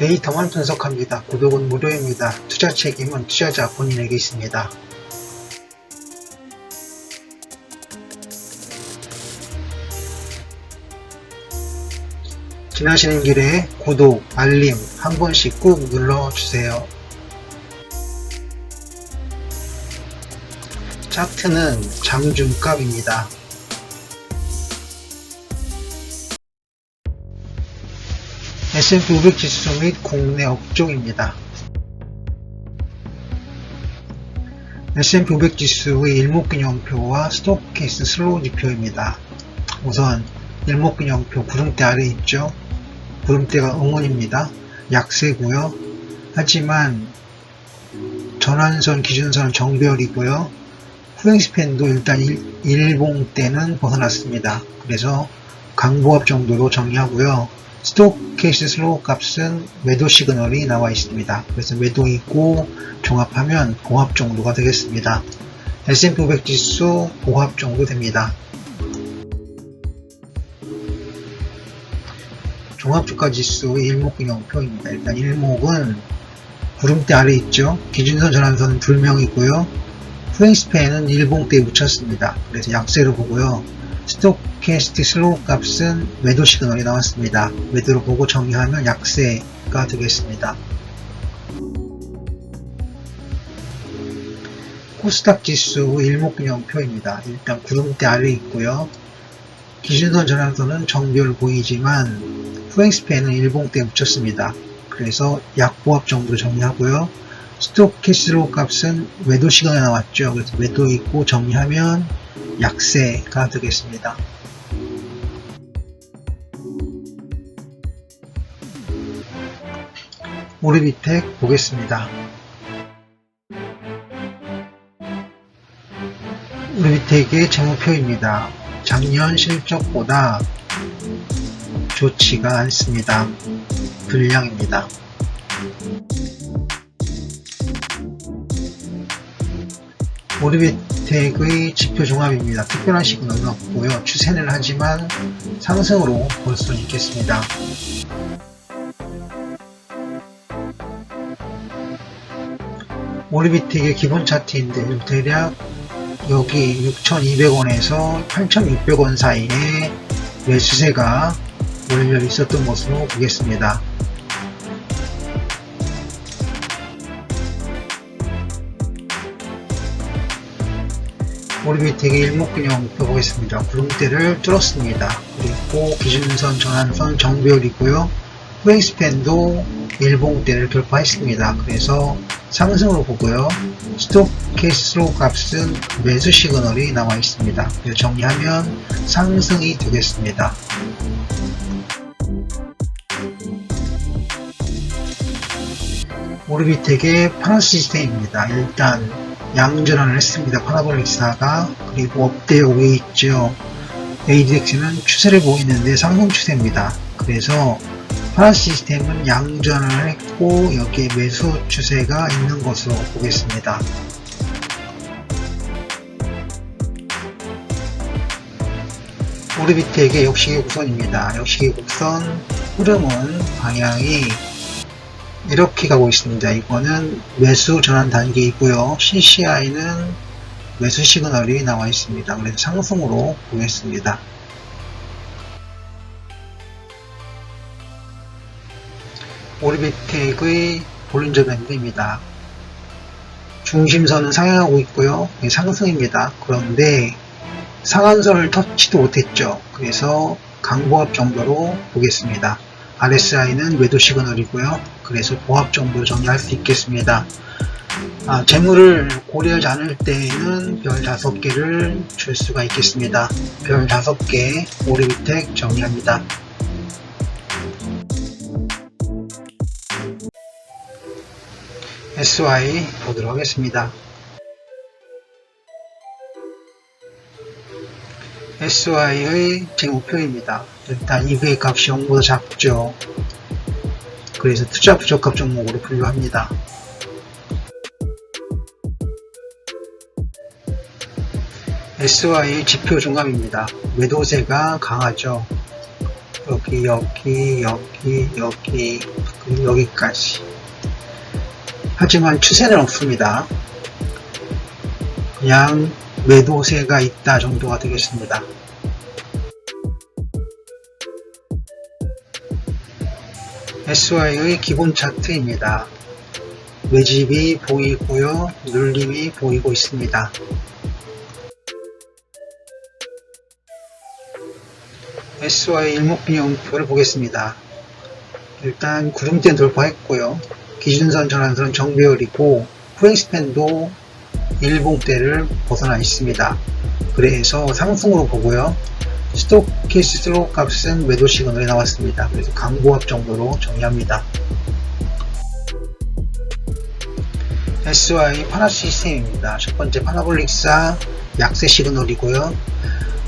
데이터만 분석합니다. 구독은 무료입니다. 투자 책임은 투자자 본인에게 있습니다. 지나시는 길에 구독, 알림 한 번씩 꾹 눌러주세요. 차트는 장중값입니다. S&P 500 지수 및 국내 업종입니다. S&P 500 지수의 일목균형표와 스토캐스 슬로우 지표입니다. 우선 일목균형표 구름대 아래 있죠. 구름대가 응원입니다. 약세고요. 하지만 전환선 기준선은 정배열이고요. 후행스팬도 일단 일, 일봉대는 벗어났습니다. 그래서 강보합 정도로 정리하고요. 스토캐스 슬로우 값은 매도 시그널이 나와 있습니다. 그래서 매도 있고 종합하면 봉합 정도가 되겠습니다. S&P 500 지수 봉합 정도 됩니다. 종합주가 지수의 일목균형표입니다. 일단 일목은 구름대 아래 있죠. 기준선 전환선은 불명이고요. 후행스팬은 일봉대 에 묻혔습니다. 그래서 약세로 보고요. 스토캐스틱 슬로우 값은 매도 시그널이 나왔습니다. 매도로 보고 정리하면 약세가 되겠습니다. 코스닥 지수 일목균형표입니다. 일단 구름대 아래 있고요. 기준선 전환선은 정별 보이지만 후행스팬은 일봉대 에 묻혔습니다. 그래서 약보합 정도로 정리하고요. 스토캐스로 값은 시간에 나왔죠. 그래서 매도 있고 정리하면 약세가 되겠습니다. 오리비텍 보겠습니다. 오리비텍의 재무표입니다. 작년 실적보다 좋지가 않습니다. 불량입니다. 오리비텍의 지표 종합입니다. 특별한 시그널은 없고요. 추세는 하지만 상승으로 볼 수 있겠습니다. 오리비텍의 기본 차트인데 대략 여기 6,200원에서 8,600원 사이에 매수세가 몰려 있었던 것으로 보겠습니다. 오리비텍의 일목균형표 보겠습니다. 구름대를 뚫었습니다. 그리고 기준선 전환선 정배열이고요. 후행스팬도 일봉대를 돌파했습니다. 그래서 상승으로 보고요. 스토캐스로 값은 매수 시그널이 나와 있습니다. 정리하면 상승이 되겠습니다. 오르비텍의 파라 시스템입니다. 일단 양전환을 했습니다. 파라볼릭 사가 그리고 업대 위에 있죠. ADX는 추세를 보이는데 상승 추세입니다. 그래서 파라 시스템은 양전환을 했고 여기에 매수 추세가 있는 것으로 보겠습니다. 오르비텍의 역시계 곡선입니다. 역시계 곡선 흐름은 방향이 이렇게 가고 있습니다. 이거는 매수 전환 단계이고요. CCI는 매수 시그널이 나와 있습니다. 그래서 상승으로 보겠습니다. 오리비텍의 볼린저 밴드입니다. 중심선은 상향하고 있고요. 상승입니다. 그런데 상한선을 터치도 못했죠. 그래서 강보합 정도로 보겠습니다. RSI는 매도 시그널이고요. 그래서 보합 정도 정리할 수 있겠습니다. 아, 재물을 고려하지 않을 때에는 별 5개를 줄 수가 있겠습니다. 별 5개 오리비텍 정리합니다. SY 보도록 하겠습니다. SY의 제 목표입니다. 일단 EVA 값이 0보다 작죠. 그래서 투자 부적합 종목으로 분류합니다. SY의 지표 종합입니다. 매도세가 강하죠. 여기, 여기, 여기, 여기, 여기까지. 하지만 추세는 없습니다. 그냥 매도세가 있다 정도가 되겠습니다. SY의 기본 차트입니다. 매집이 보이고요. 눌림이 보이고 있습니다. SY 일목균형표를 보겠습니다. 일단 구름대 돌파했고요. 기준선 전환선 정배열이고 프랭스팬도 일봉대를 벗어나 있습니다. 그래서 상승으로 보고요. 스토키스로 값은 매도 시그널이 나왔습니다. 그래서 강보합 정도로 정리합니다. SY 파라 시스템입니다. 첫 번째 파라볼릭사 약세 시그널이고요.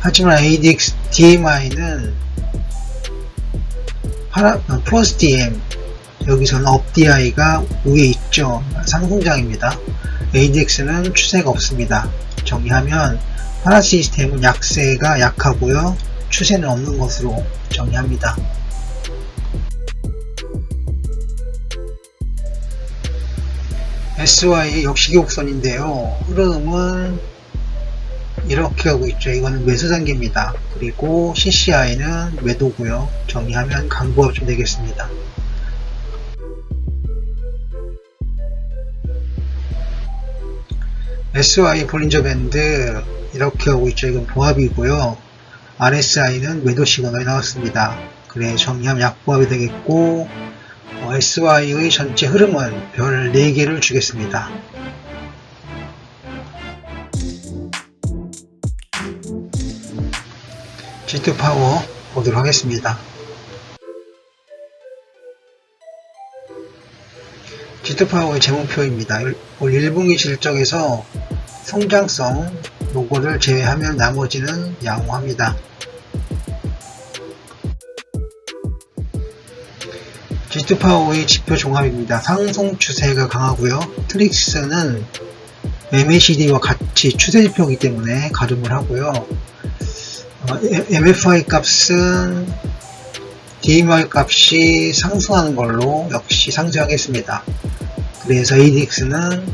하지만 ADX DMI는 파라, 어, 플러스 DM 여기서는 업 DI가 위에 있죠. 상승장입니다. ADX는 추세가 없습니다. 정리하면 파라 시스템은 약세가 약하고요. 추세는 없는 것으로 정리합니다. SY 역시 곡선인데요. 흐름은 이렇게 하고 있죠. 이거는 매수 단계입니다. 그리고 CCI는 매도고요. 정리하면 강보합 좀 되겠습니다. SY 볼린저 밴드 이렇게 하고 있죠. 이건 보합이고요. RSI는 매도 시그널이 나왔습니다. 그래 정리하면 약보합이 되겠고 어, SY의 전체 흐름은 별 4개를 주겠습니다. G2 파워 보도록 하겠습니다. G2 파워의 제목표입니다. 올 1분기 실적에서 성장성 요거를 제외하면 나머지는 양호합니다. G2 파워의 지표 종합입니다. 상승 추세가 강하고요. 트릭스는 MACD와 같이 추세 지표이기 때문에 가름을 하고요. 어, MFI 값은 DMI 값이 상승하는 걸로 역시 상쇄하겠습니다. 그래서 ADX는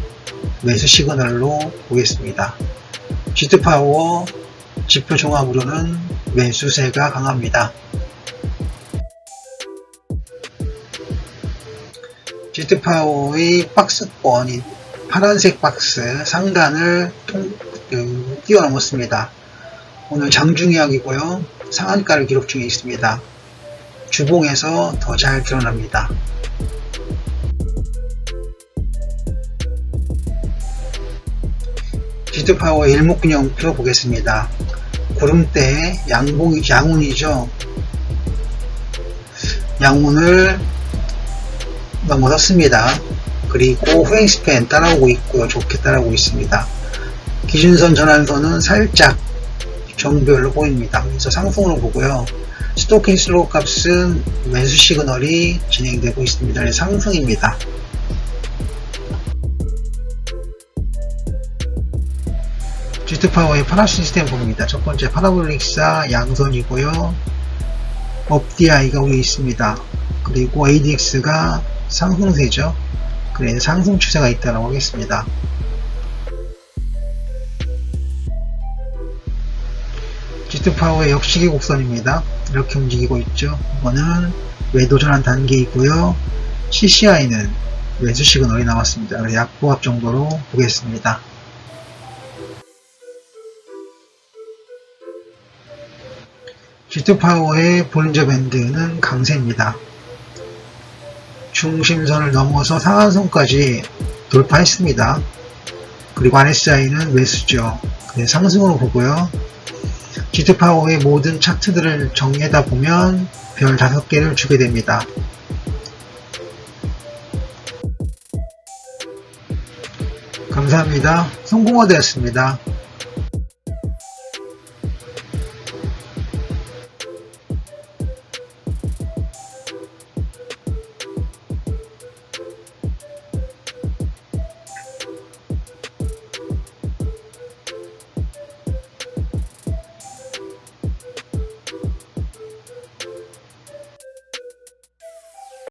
매수 시그널로 보겠습니다. G2 파워 지표 종합으로는 매수세가 강합니다. G2 파워의 박스권이 파란색 박스 상단을 통, 그, 뛰어넘었습니다. 오늘 장중이약이고요. 상한가를 기록 중에 있습니다. 주봉에서 더 잘 드러납니다. 지드파워 일목균형표 보겠습니다. 구름대 양봉, 양운이죠. 양운을 넘어섰습니다. 그리고 후행 스팬 따라오고 있고요. 좋게 따라오고 있습니다. 기준선 전환선은 살짝 정별로 보입니다. 그래서 상승으로 보고요. 스토킹 슬로우 값은 매수 시그널이 진행되고 있습니다. 상승입니다. G2파워의 파라 시스템 봅니다. 첫 번째 파라볼릭사 양선이고요. 업DI가 위에 있습니다. 그리고 ADX가 상승세죠. 그래서 상승 추세가 있다고 하겠습니다. G2파워의 역시기 곡선입니다. 이렇게 움직이고 있죠. 이거는 외도 전환 단계이고요. CCI는 매수 시그널이 나왔습니다. 약보합 정도로 보겠습니다. G2파워의 볼린저 밴드는 강세입니다. 중심선을 넘어서 상한선까지 돌파했습니다. 그리고 RSI는 매수죠. 상승으로 보고요. G2파워의 모든 차트들을 정리하다 보면 별 5개를 주게 됩니다. 감사합니다. 성공화 되었습니다.